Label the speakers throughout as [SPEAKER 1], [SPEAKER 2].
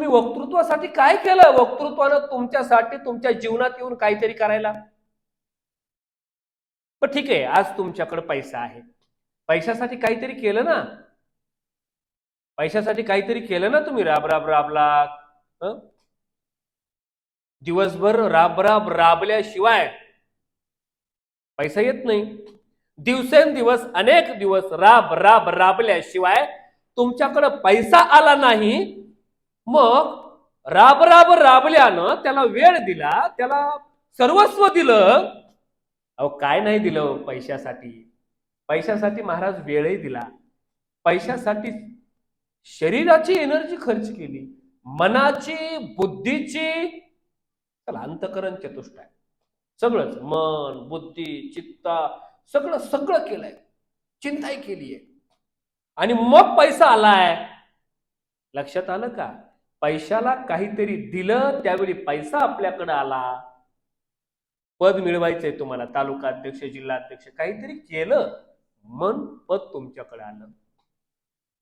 [SPEAKER 1] तुम्ही वक्तृत्वासाठी काय केलं? वक्तृत्वानं तुमच्यासाठी तुमच्या जीवनात येऊन काहीतरी करायला? पण ठीक आहे. आज तुमच्याकडे पैसा आहे. पैशासाठी काहीतरी केलं ना? पैशासाठी काहीतरी केलं ना तुम्ही? राब राब राबला दिवसभर राब राब राबल्याशिवाय पैसा येत नाही. दिवसेंदिवस अनेक दिवस राब राब राबल्याशिवाय तुमच्याकडे पैसा आला नाही मग राब राब राबल्यानं त्याला वेळ दिला त्याला सर्वस्व दिलं. अहो काय नाही दिलं हो पैशासाठी. पैशासाठी महाराज वेळही दिला. पैशासाठी शरीराची एनर्जी खर्च केली. मनाची बुद्धीची. अंतकरण अंतकरण आहे. सगळंच मन बुद्धी चित्ता सगळं सगळं केलंय. चिंताही केली आहे आणि मग पैसा आलाय. लक्षात आलं का? पैशाला काहीतरी दिलं त्यावेळी पैसा आपल्याकडे आला. पद मिळवायचंय तुम्हाला तालुका अध्यक्ष जिल्हा अध्यक्ष काहीतरी केलं मन पद तुमच्याकडे आलं.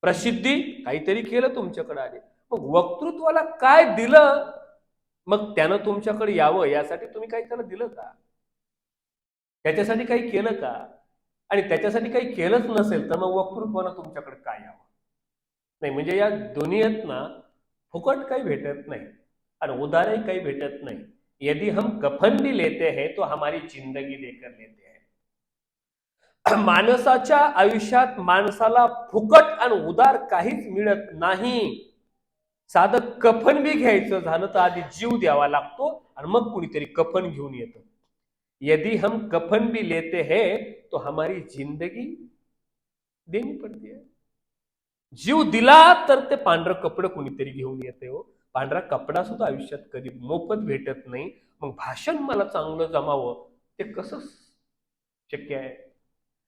[SPEAKER 1] प्रसिद्धी काहीतरी केलं तुमच्याकडे आले. मग वक्तृत्वाला काय दिलं? मग त्यानं तुमच्याकडे यावं यासाठी तुम्ही काही त्याला दिलं का? त्याच्यासाठी काही केलं का? आणि त्याच्यासाठी काही केलंच नसेल तर मग वक्तृत्वानं तुमच्याकडे काय यावं? नाही म्हणजे या दुनियेत ना फुकट काही भेटत नाही आणि उदारही काही भेटत नाही. यदि हम कफन भी लेते हैं तो हमारी जिंदगी देकर लेते हैं. माणसाच्या आयुष्यात माणसाला फुकट आणि उदार काहीच मिळत नाही. साधं कफन बी घ्यायचं झालं तर आधी जीव द्यावा लागतो आणि मग कुणीतरी कफन घेऊन येतं. यदि हम कफन भी लेते हैं तो हमारी जिंदगी देनी पडती. है जीव दिला तर ते पांढरं कपडं कुणीतरी घेऊन येते हो. पांढरा कपडा सुद्धा आयुष्यात कधी मोफत भेटत नाही. मग भाषण मला चांगलं जमावं ते कसं शक्य आहे?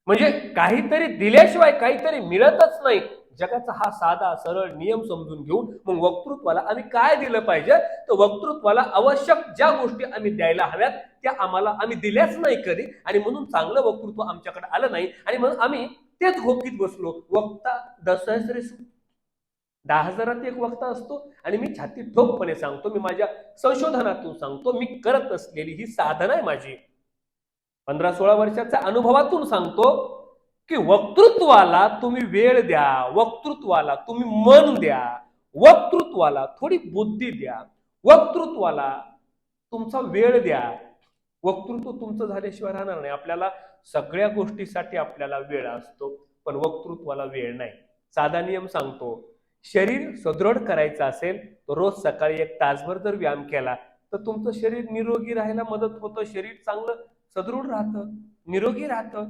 [SPEAKER 1] म्हणजे काहीतरी दिल्याशिवाय काहीतरी मिळतच नाही. जगाचा हा साधा सरळ नियम समजून घेऊन मग वक्तृत्वाला आम्ही काय दिलं पाहिजे? तर वक्तृत्वाला आवश्यक ज्या गोष्टी आम्ही द्यायला हव्यात त्या आम्हाला आम्ही दिल्याच नाही कधी. आणि म्हणून चांगलं वक्तृत्व आमच्याकडे आलं नाही. आणि म्हणून आम्ही तेच होकीत बसलो. वक्ता दसरे दहा हजारात एक वक्ता असतो आणि मी छाती ठोकपणे सांगतो मी माझ्या संशोधनातून सांगतो मी करत असलेली ही साधना आहे माझी. पंधरा सोळा वर्षाच्या अनुभवातून सांगतो की वक्तृत्वाला तुम्ही वेळ द्या वक्तृत्वाला तुम्ही मन द्या वक्तृत्वाला थोडी बुद्धी द्या वक्तृत्वाला तुमचा वेळ द्या. वक्तृत्व तुमचं झाल्याशिवाय राहणार नाही. आपल्याला सगळ्या गोष्टीसाठी आपल्याला वेळ असतो पण वक्तृत्वाला वेळ नाही. साधा नियम सांगतो शरीर सुदृढ करायचं असेल तर रोज सकाळी एक तासभर जर व्यायाम केला तर तुमचं शरीर निरोगी राहायला मदत होतं. शरीर चांगलं सदृढ राहतं निरोगी राहतं.